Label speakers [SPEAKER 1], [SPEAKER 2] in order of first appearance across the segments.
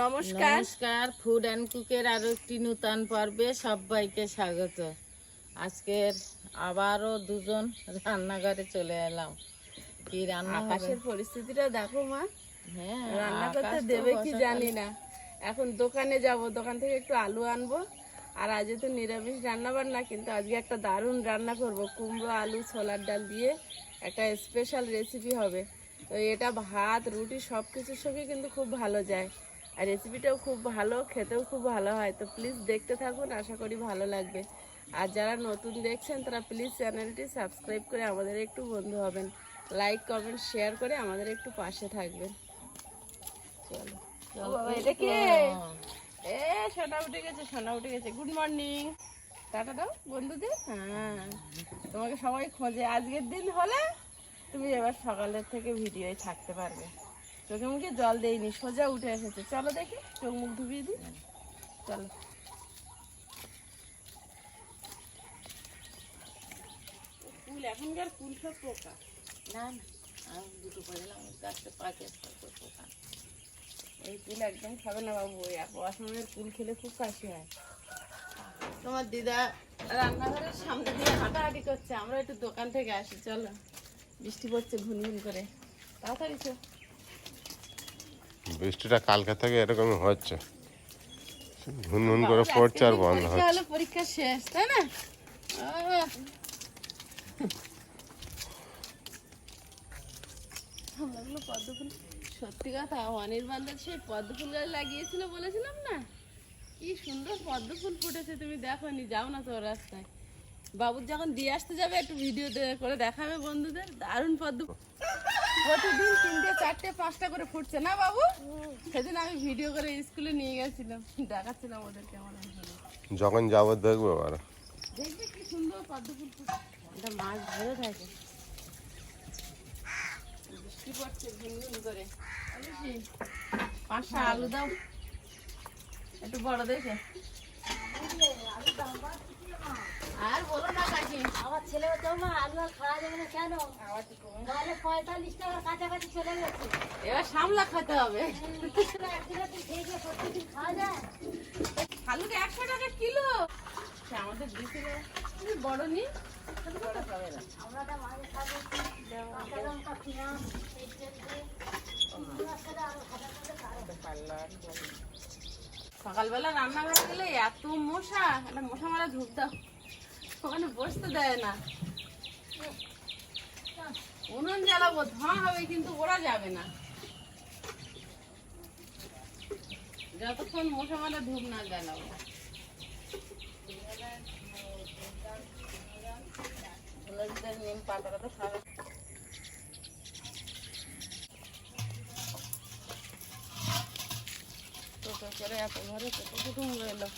[SPEAKER 1] নমস্কার।
[SPEAKER 2] নমস্কার food and কুকের আরও একটি নূতন পর্বে সবাইকে স্বাগত। আজকের আবারও দুজন রান্নাঘরে চলে এলাম। কি রান্না?
[SPEAKER 1] আকাশের পরিস্থিতিটা দেখো মা।
[SPEAKER 2] হ্যাঁ
[SPEAKER 1] রান্না করতে দেবে কি জানি না। এখন দোকানে যাব দোকান থেকে একটু আলু আনব। আর আজ তো নিরামিষ রান্না বান্না কিন্তু আজকে একটা দারুণ রান্না করব। কুমড়ো আলু ছোলার ডাল দিয়ে একটা স্পেশাল রেসিপি হবে। তো এটা ভাত রুটি সব কিছুর সঙ্গে কিন্তু খুব ভালো যায়। আর রেসিপিটাও খুব ভালো খেতেও খুব ভালো হয়। তো প্লিজ দেখতে থাকুন আশা করি ভালো লাগবে। আর যারা নতুন দেখছেন তারা প্লিজ চ্যানেলটি সাবস্ক্রাইব করে আমাদের একটু বন্ধু হবেন। লাইক কমেন্ট শেয়ার করে আমাদের একটু পাশে থাকবেন। চলো এটা কে? এ সোনা উঠে গেছে সোনা উঠে গেছে। গুড মর্নিং টাটা দাও বন্ধুদের। হ্যাঁ তোমাকে সবাই খোঁজে। আজকের দিন হলে তুমি এবার সকালের থেকে ভিডিওয় থাকতে পারবে। চোখে মুখে জল দেয়নি সোজা উঠে এসেছে। চলো দেখি চোখ মুখ ধুবিয়ে দিই। চলো। ফুল এখনকার ফুল সব পোকা।
[SPEAKER 2] না না আমি দুটো গাছটা পাকে পোকা।
[SPEAKER 1] এই একদম খাবে না বাবু খেলে খুব কাশি হয়। তোমার দিদা রান্নাঘরের সামনে দিয়ে হাঁটাহাঁটি করছে আমরা একটু দোকান থেকে আসি চলো। বৃষ্টি পড়ছে ঘুন ঘুন করে। তাড়াতাড়ি
[SPEAKER 3] বৃষ্টিটা কালকে থেকে এরকম হচ্ছে। ঘুনঘুন করে পড়ছে আর বন্ধ হচ্ছে।
[SPEAKER 1] পরীক্ষা শেষ তাই না? সত্যি কথা অনির্বাণদের সেই পদ্ম ফুল গাছ লাগিয়েছিল বলেছিলাম না? কি সুন্দর পদ্ম ফুল ফুটেছে তুমি দেখো নি যাও না তো রাস্তায়। বাবুর যখন দিয়ে আসতে যাবে একটু ভিডিও করে দেখাবে বন্ধুদের দারুণ পদ্ম। প্রতিদিন তিনটে চারটে পাঁচটা করে ফুটছে। না বাবু? সেদিন আমি ভিডিও করে স্কুলে নিয়ে গেছিলাম। দেখাচ্ছিলাম ওদের কেমন
[SPEAKER 3] যখন যাব দেখব আর
[SPEAKER 1] দেখবে কি সুন্দর পদ্ম ফুল ফুটছে মাছ ধরে থাকে। বৃষ্টি পড়ছে ঝুনঝুন করে। পাঁচটা আলু দাও। একটু বড় দেখে। আর বলো না কাকি।
[SPEAKER 4] আমার ছেলে তো মা আলু আর খাওয়া যাবে না কেন? তাহলে পঁয়তাল্লিশ টাকা কাছাকাছি চলে গেছে।
[SPEAKER 1] এবার সামলা খেতে হবে।
[SPEAKER 4] প্রত্যেকদিন খাওয়া যায়।
[SPEAKER 1] আলুকে একশো টাকা কিলো। আমাদের তুমি বড় নি
[SPEAKER 4] আমরা মাঝে খাব কাঁচা লঙ্কা পেঁয়াজ
[SPEAKER 1] সকালবেলা রান্নাঘরে গেলে এত মশা একটা মশা মারা ধূপ দাও। ওখানে বসতে দেয় না। উনুন জ্বালাবো, ধোঁয়া হবে কিন্তু ওরা যাবে না। যতক্ষণ মশা মারা ধূপ না জ্বালাবো। নিম পাতাটা তো সারা টোটো করে এত ঘরে টোটো কুটুম এলো।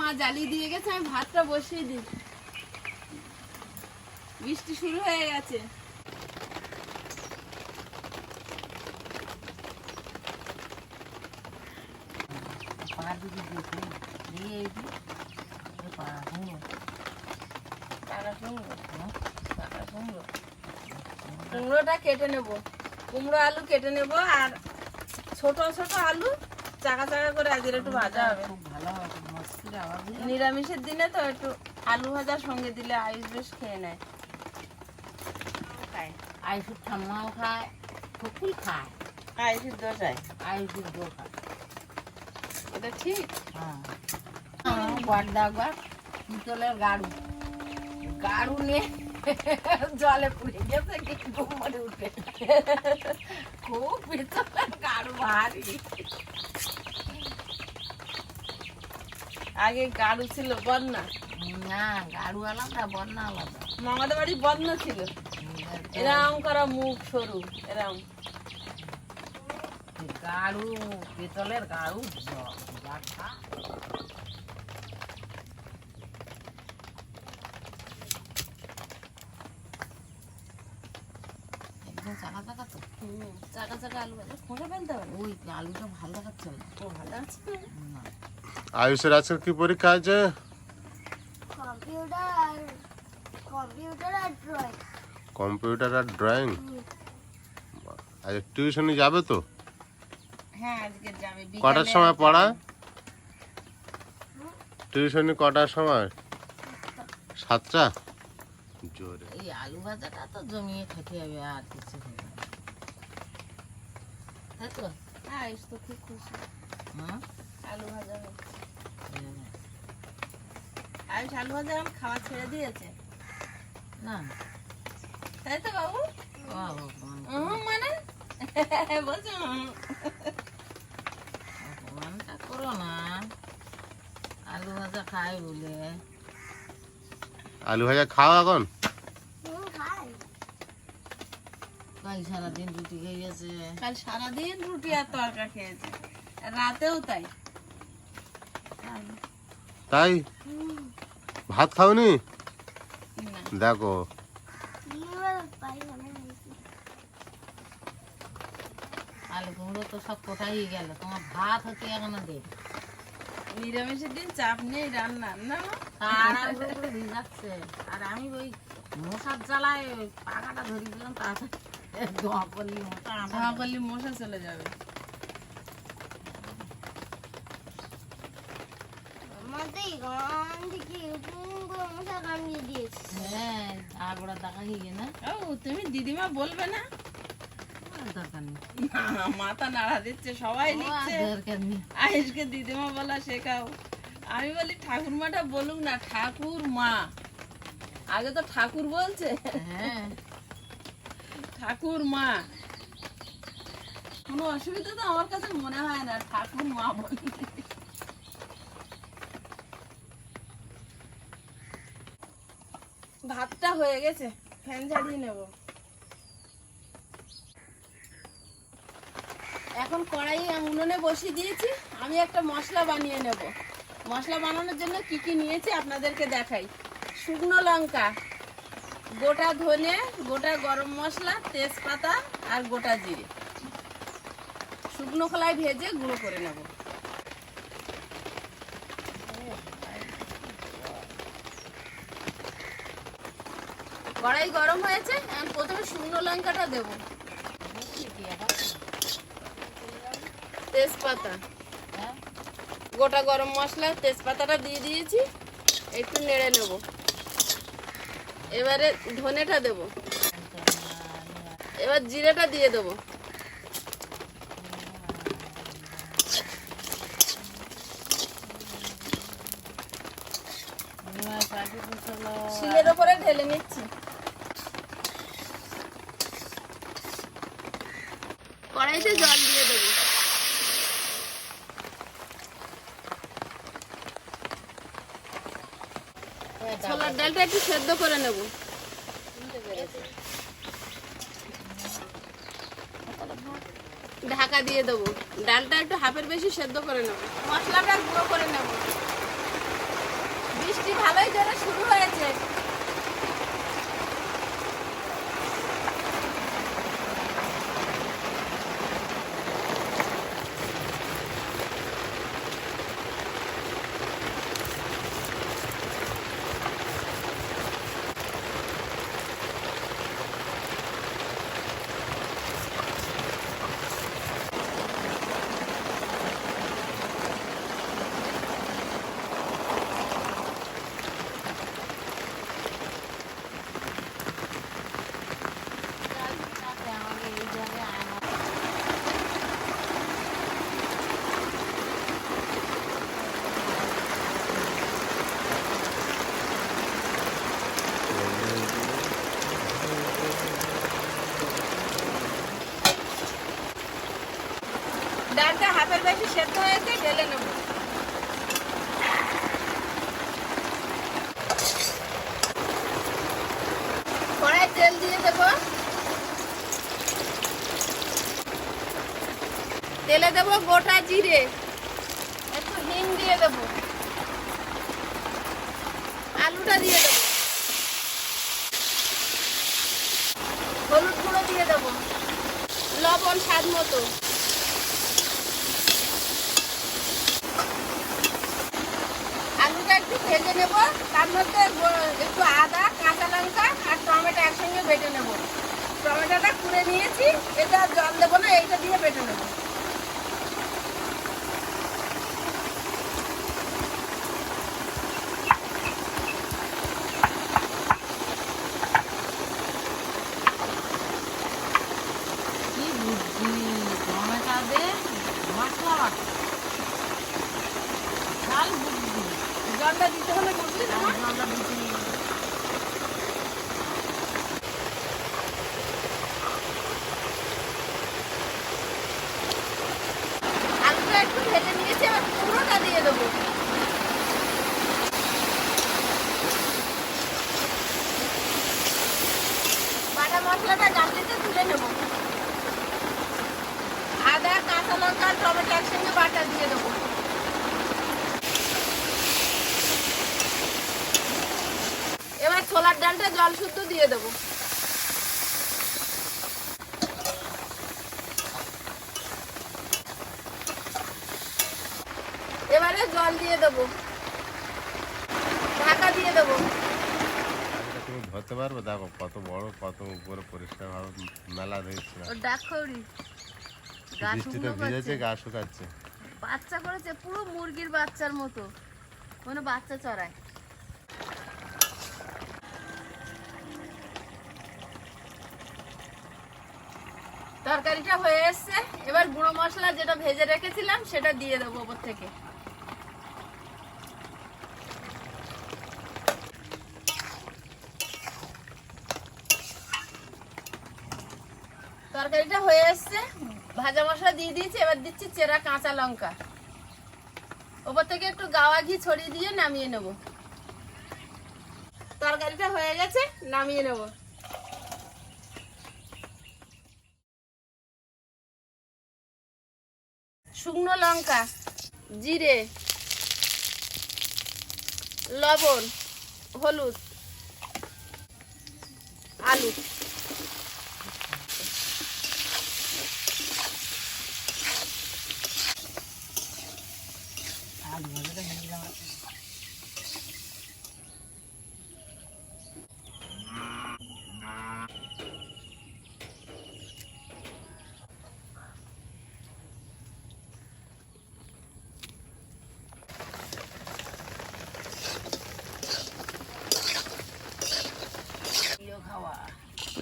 [SPEAKER 1] মা জ্বালিয়ে দিয়ে গেছে, আমি ভাতটা বসিয়ে দিই। বৃষ্টি শুরু হয়ে গেছে। কুমড়োটা কেটে নেব। কুমড়ো আলু কেটে নেব আর ছোট ছোট আলু চাকা চাকা করে আজকে একটু ভাজা হবে
[SPEAKER 2] খুব ভালো হবে মস্তির আবার বুঝলি?
[SPEAKER 1] নিরামিষের দিনে তো একটু আলু ভাজার সঙ্গে দিলে আয়ুষ বেশ খেয়ে নেয়। খায়।
[SPEAKER 2] আইসুর ঠাম্মাও খায় ফুকুল খায়।
[SPEAKER 1] আয়ুষের দোষায়
[SPEAKER 2] আইসুর দোকান
[SPEAKER 1] এটা ঠিক?
[SPEAKER 2] হ্যাঁ। পর্দা একবার পিতলের গাড়ু। গাড়ু নিয়ে জলে পুড়ে গেছে কি ঘুমরে উঠে। খুব পিতলের গাড়ু ভারী।
[SPEAKER 1] আগে গাড়ু ছিল বন্যা।
[SPEAKER 2] না গাড়ু আলাদা বন্যা আলাদা
[SPEAKER 1] মামাদের বাড়ি বন্যা ছিল। এরকম করা মুখ সরু এরকম
[SPEAKER 2] গাড়ু পিতলের গাড়ু চাকা চাকা তো।
[SPEAKER 1] চাকা চাকা আলু খোঁজা ফেলতে হবে।
[SPEAKER 2] ওই আলুটা ভালো দেখাচ্ছে না।
[SPEAKER 1] ভালো আছে।
[SPEAKER 3] আয়ুষের আজকে কি পরীক্ষা আছে?
[SPEAKER 4] কম্পিউটার আর কম্পিউটার আর ড্রয়িং
[SPEAKER 3] কম্পিউটার আর ড্রয়িং আজ টিউশনি যাবে তো?
[SPEAKER 2] হ্যাঁ আজকে যাবে।
[SPEAKER 3] কটার সময় পড়া টিউশনি কটার সময়? সাতটা? জোরে।
[SPEAKER 2] এই আলু ভাজাটা তো জমিয়ে খেতে হবে আর কিছু হবে না। তাই তো?
[SPEAKER 1] হ্যাঁ আয়ুষ তো খুব খুশি? আলু ভাজা হচ্ছে। আলু ভাজা খাওয়া ছেড়ে দিয়েছে।
[SPEAKER 2] না।
[SPEAKER 1] তাই তো বাবু? মানে বলছে
[SPEAKER 2] অপমানটা করো না। আলু ভাজা খাই বলে।
[SPEAKER 3] আলু ভাজা খাও এখন?
[SPEAKER 2] কাল সারাদিন রুটি খেয়েছে
[SPEAKER 1] কাল সারাদিন রুটি আর তরকা খেয়েছে। রাতেও তাই।
[SPEAKER 3] তাই? ভাত খাওনি? দেখো।
[SPEAKER 4] এবার পাই না
[SPEAKER 2] আলু কুমড়ো তো সব কোথায় গেল। তোমার ভাত হতে এখনও দে।
[SPEAKER 1] নিরামিষের দিন চাপ নেই রান্নার না?
[SPEAKER 2] আর আমি ওই মশার জ্বালায় ধরে দিলাম তাড়াতাড়ি ধোয়া পড়লি মশা আমার।
[SPEAKER 1] ধোয়া করলে মশা চলে যাবে
[SPEAKER 4] আমাদের গান থেকে পুরো মশা কামড়িয়ে দিয়েছে
[SPEAKER 2] হ্যাঁ আগোড়া দেখা গিয়ে না
[SPEAKER 1] ও তুমি দিদিমা বলবে না?
[SPEAKER 2] দরকার নেই
[SPEAKER 1] মাথা নাড়া দিচ্ছে সবাই লিখছে।
[SPEAKER 2] দরকার নেই।
[SPEAKER 1] আয়েশকে দিদিমা বলা শেখাও। আমি বলি ঠাকুরমাটা বলুক না ঠাকুর মা আগে তো ঠাকুর বলছে।
[SPEAKER 2] হ্যাঁ।
[SPEAKER 1] ঠাকুর মা কোনো অসুবিধা তো আমার কাছে মনে হয় না ঠাকুর মা বলি ভাতটা হয়ে গেছে। ফ্যান ঝাড়িয়ে নেব। এখন কড়াই উনুনে বসিয়ে দিয়েছি। আমি একটা মশলা বানিয়ে নেব। মশলা বানানোর জন্য কি কি নিয়েছি আপনাদেরকে দেখাই। শুকনো লঙ্কা, গোটা ধনে, গোটা গরম মশলা, তেজপাতা আর গোটা জিরে। শুকনো খোলায় ভেজে গুঁড়ো করে নেব। কড়াই গরম হয়েছে এখন প্রথমে শুকনো লঙ্কাটা দেব। তেজপাতা।
[SPEAKER 2] হ্যাঁ।
[SPEAKER 1] গোটা গরম মশলা তেজপাতাটা দিয়ে দিয়েছি একটু নেড়ে নেব। এবারে ধনেটা দেব। এবার জিরেটা দিয়ে দেবো। শিলের ওপরে ঢেলে নিচ্ছি। কড়াইতে জল দিয়ে দেবো। ছোলার ডালটা একটু সেদ্ধ করে নেব। ঢাকা দিয়ে দেবো। ডালটা একটু হাফের বেশি সেদ্ধ করে নেব। মশলাটা গুঁড়ো করে নেব। বৃষ্টি ভালোই জোরে শুরু হয়েছে ডালটা হাফের বেশি সেদ্ধ হয়েছে ঢেলে নেব কড়াই তেল দিয়ে দেব তেলে দেব গোটা জিরে। একটু হিম দিয়ে দেব। আলুটা দিয়ে দেব। হলুদ গুঁড়ো দিয়ে দেব। লবণ স্বাদ মতো আলুটা একটু ভেজে নেব তার মধ্যে গ- একটু আদা কাঁচা লঙ্কা আর টমেটো একসঙ্গে বেটে নেব টমেটোটা কুড়ে নিয়েছি এটা আর জল দেবো না এইটা দিয়ে বেটে নেব
[SPEAKER 2] কি বুদ্ধি টমেটো দে মশলা বাটা ঝাল বুদ্ধি
[SPEAKER 1] জলটা দিতে হলে বুঝলি না
[SPEAKER 2] জলটা দিতে
[SPEAKER 1] আলুটা একটু ভেজে নিয়েছি এবার পুরোটা দিয়ে দেবো বাটা মশলাটা গামলিতে তুলে নেব আদা কাঁচা লঙ্কা আর টমেটো একসঙ্গে বাটা দিয়ে দেবো এবার ছোলার ডালটা জল শুদ্ধ দিয়ে দেবো এবারে জল দিয়ে দেবো। ঢাকা দিয়ে দেবো।
[SPEAKER 3] তুমি ধরতে পারবে? দেখো কত বড় কত উপরে পরিষ্কার ভাবে মেলা হয়েছে
[SPEAKER 1] ও
[SPEAKER 3] বৃষ্টিতে ভিজেছে গা শুকাচ্ছে।
[SPEAKER 1] বাচ্চা করেছে পুরো মুরগির বাচ্চার মতো। কোনো বাচ্চা চড়ায়। তরকারিটা হয়ে এসছে। এবার গুঁড়ো মশলা যেটা ভেজে রেখেছিলাম সেটা দিয়ে দেবো ওপর থেকে তরকারিটা হয়ে এসছে। ভাজা মশলা দিয়ে দিয়েছি, এবার দিচ্ছি চেরা কাঁচা লঙ্কা। ওপর থেকে একটু গাওয়া ঘি ছড়িয়ে দিয়ে নামিয়ে নেব। তরকারিটা হয়ে গেছে, নামিয়ে নেব। শুকনো লঙ্কা, জিরে, লবণ, হলুদ, আলু।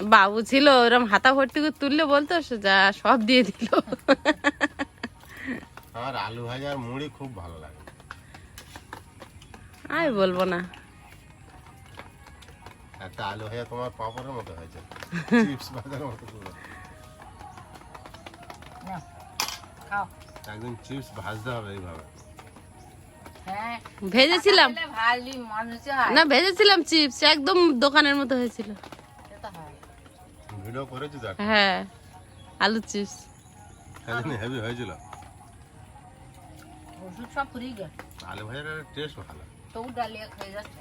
[SPEAKER 2] বাবু ছিল ওরম হাতা ভর্তি করে তুললে বলতো যা সব দিয়ে দিল।
[SPEAKER 3] আমার আলু ভাজা আর মুড়ি খুব ভালো লাগে।
[SPEAKER 2] আমি বলব না।
[SPEAKER 3] একটা আলু ভাজা তোমার পাপড়ের মতো হয়েছে। চিপস ভাজার মতো পুরো
[SPEAKER 2] খাও।
[SPEAKER 3] চিপস ভাজতে হবে এইভাবে।
[SPEAKER 2] হ্যাঁ। ভেজেছিলাম। ভালো মানুষ
[SPEAKER 1] না ভেজেছিলাম চিপস একদম দোকানের মতো হয়েছিল।
[SPEAKER 2] হয়
[SPEAKER 3] ভিডিও করেছি একটা।
[SPEAKER 1] হ্যাঁ আলু চিপস।
[SPEAKER 3] হেভি হয়েছিল।
[SPEAKER 2] ওষুধ সব ফুরিয়ে গেল
[SPEAKER 3] আলু ভাজার টেস্ট ভালো
[SPEAKER 2] তবু ডালিয়া খেয়ে যাচ্ছে।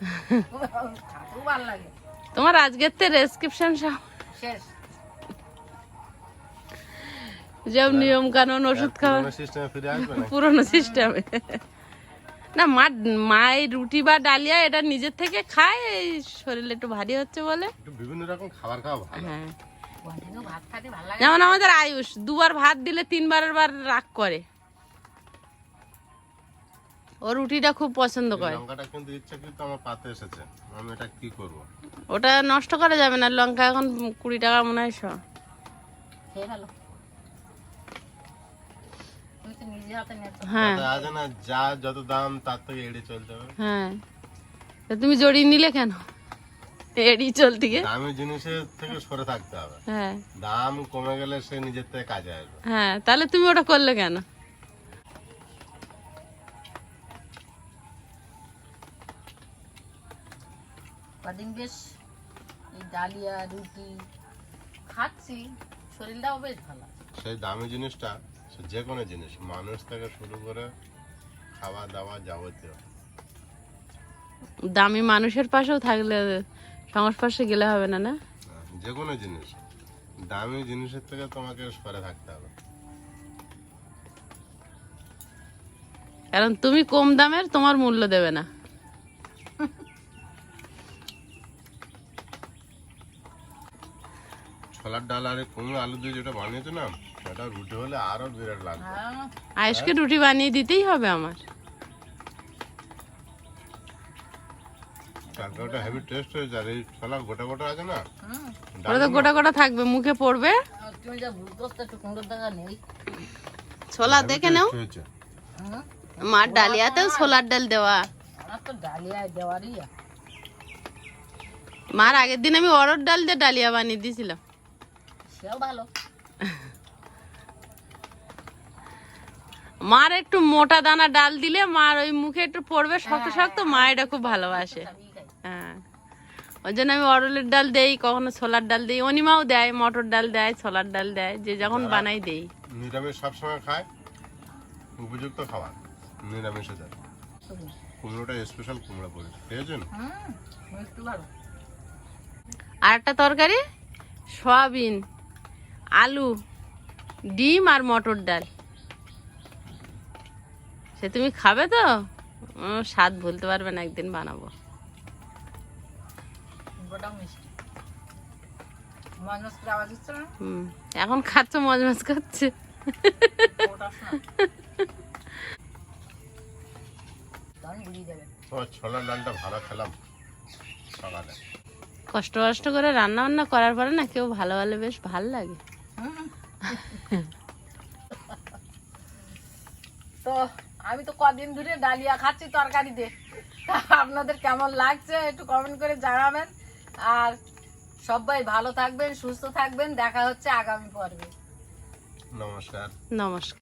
[SPEAKER 2] খাতেও ভালো লাগে।
[SPEAKER 1] তোমার আজকের তো রেসক্রিপশন সব
[SPEAKER 2] শেষ।
[SPEAKER 1] যেমন নিয়ম কানুন ওষুধ খাওয়া। পুরনো সিস্টেমে না মা মায়ের রুটি বা ডালিয়া এটা নিজের থেকে খায় এই শরীর একটু ভারী হচ্ছে বলে।
[SPEAKER 3] বিভিন্ন রকম খাবার খাওয়া ভালো।
[SPEAKER 1] হ্যাঁ।
[SPEAKER 2] কন্টিনিউ ভাত খাতে ভালো লাগে।
[SPEAKER 1] যেমন আমাদের আয়ুষ দুবার ভাত দিলে তিনবারের বার রাগ করে। ও রুটিটা খুব পছন্দ করে।
[SPEAKER 3] লঙ্কাটা কিন্তু ইচ্ছা কিন্তু আমার পাতে এসেছে। আমি এটা কি করব?
[SPEAKER 1] ওটা নষ্ট করা যাবে না লঙ্কা এখন কুড়ি টাকা মনে হয় শ।
[SPEAKER 2] খেয়ে ভালো
[SPEAKER 1] হ্যাঁ।
[SPEAKER 3] আছে না যা যত দাম তার থেকে এড়িয়ে চলতে হবে।
[SPEAKER 1] হ্যাঁ। তা তুমি জড়িয়ে নিলে কেন? এড়িয়ে চলতে গিয়ে?
[SPEAKER 3] দামি জিনিসের থেকে সরে থাকতে হবে।
[SPEAKER 1] হ্যাঁ।
[SPEAKER 3] দাম কমে গেলে সে নিজের থেকে কাজে আসবে।
[SPEAKER 1] হ্যাঁ তাহলে তুমি ওটা করলে কেন?
[SPEAKER 2] কদিন বেশ এই ডালিয়া রুটি খাচ্ছি শরীরটাও বেশ ভালো।
[SPEAKER 3] সেই দামি জিনিসটা যে কোনো জিনিস। মানুষ থেকে শুরু করে খাওয়া দাওয়া যাবতীয়।
[SPEAKER 1] দামি মানুষের পাশেও থাকলে সংস্পর্শে গেলে হবে না না?
[SPEAKER 3] হ্যাঁ, যে কোনো জিনিস। দামি জিনিসের থেকে তোমাকে সরে থাকতে হবে।
[SPEAKER 1] কারণ তুমি কম দামের তোমার মূল্য দেবে না।
[SPEAKER 3] ছোলার ডাল আর কুমড়ো আলু দিয়ে যেটা বানিয়েছো না রুটি হলে আরও বিরাট লাগবে।
[SPEAKER 2] হ্যাঁ।
[SPEAKER 1] রুটি বানিয়ে দিতেই হবে আমার।
[SPEAKER 3] ওটা হেভি টেস্ট হয়েছে আর এই ছোলা গোটা গোটা আছে না?
[SPEAKER 1] ওটা তো গোটা গোটা থাকবে মুখে পড়বে।
[SPEAKER 2] তুমি যা ভুল করছ একটু কুমড়োর দেখা নেই।
[SPEAKER 1] ছোলা দেখে নাও। মার ডালিয়াতেও ছোলার ডাল দেওয়া।
[SPEAKER 2] তো ডালিয়া দেওয়ারই
[SPEAKER 1] মার আগের দিন আমি অরড় ডাল দিয়ে ডালিয়া বানিয়ে দিয়েছিলাম।
[SPEAKER 2] সেও ভালো।
[SPEAKER 1] মার একটু মোটা দানা ডাল দিলে মার ওই মুখে একটু পড়বে শক্ত শক্ত মা এটা খুব ভালোবাসে। হ্যাঁ ওই জন্য আমি অরলের ডাল দেই কখনো ছোলার ডাল দিই অনিমাও দেয় মটর ডাল দেয় ছোলার ডাল দেয় যে যখন বানাই দেই।
[SPEAKER 3] নিরামিষ সবসময় খায় উপযুক্ত খাবার নিরামিষে দেয়। কুমড়োটা স্পেশাল কুমড়ো
[SPEAKER 2] ভালো
[SPEAKER 1] আর একটা তরকারি সয়াবিন আলু ডিম আর মটর ডাল। সে তুমি খাবে তো? স্বাদ ভুলতে পারবে না একদিন বানাবো।
[SPEAKER 2] গোটা মিষ্টি। মানুষ আওয়াজ হচ্ছে না?
[SPEAKER 1] হুম এখন খাচ্ছ মজ
[SPEAKER 3] সকালে।
[SPEAKER 1] কষ্ট কষ্ট করে রান্না বান্না করার পরে না কেউ ভালো ভালো বেশ ভালো লাগে।
[SPEAKER 2] তো আমি তো কদিন ধরে ডালিয়া খাচ্ছি তরকারিতে তা আপনাদের কেমন লাগছে একটু কমেন্ট করে জানাবেন। আর সবাই ভালো থাকবেন সুস্থ থাকবেন। দেখা হচ্ছে আগামী পর্বে।
[SPEAKER 3] নমস্কার।
[SPEAKER 1] নমস্কার।